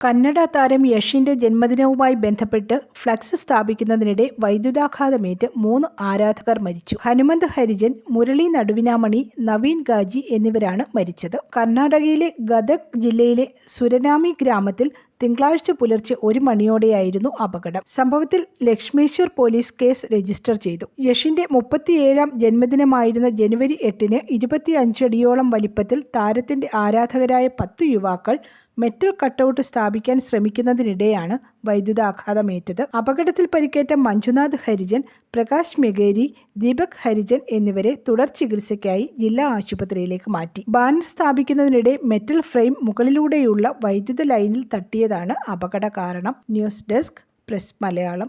കന്നഡ താരം യഷിന്റെ ജന്മദിനവുമായി ബന്ധപ്പെട്ട് ഫ്ലക്സ് സ്ഥാപിക്കുന്നതിനിടെ വൈദ്യുതാഘാതമേറ്റ് മൂന്ന് ആരാധകർ മരിച്ചു. ഹനുമന്ത് ഹരിജൻ മുരളി നടുവിനാമണി നവീൻ ഗാജി എന്നിവരാണ് മരിച്ചത്. കർണാടകയിലെ ഗദക് ജില്ലയിലെ സുരനാമി ഗ്രാമത്തിൽ തിങ്കളാഴ്ച പുലർച്ചെ ഒരു മണിയോടെയായിരുന്നു അപകടം. സംഭവത്തിൽ ലക്ഷ്മേശ്വർ പോലീസ് കേസ് രജിസ്റ്റർ ചെയ്തു. യഷിന്റെ മുപ്പത്തിയേഴാം ജന്മദിനമായിരുന്ന ജനുവരി എട്ടിന് ഇരുപത്തിയഞ്ചടിയോളം വലിപ്പത്തിൽ താരത്തിന്റെ ആരാധകരായ പത്തു യുവാക്കൾ മെറ്റൽ കട്ടൗട്ട് സ്ഥാപിക്കാൻ ശ്രമിക്കുന്നതിനിടെയാണ് വൈദ്യുതാഘാതമേറ്റത്. അപകടത്തിൽ പരിക്കേറ്റ മഞ്ജുനാഥ് ഹരിജൻ പ്രകാശ് മെഗേരി ദീപക് ഹരിജൻ എന്നിവരെ തുടർ ചികിത്സയ്ക്കായി ജില്ലാ ആശുപത്രിയിലേക്ക് മാറ്റി. ബാനർ സ്ഥാപിക്കുന്നതിനിടെ മെറ്റൽ ഫ്രെയിം മുകളിലൂടെയുള്ള വൈദ്യുത ലൈനിൽ തട്ടിയതാണ് അപകട കാരണം. News desk press Malayalam.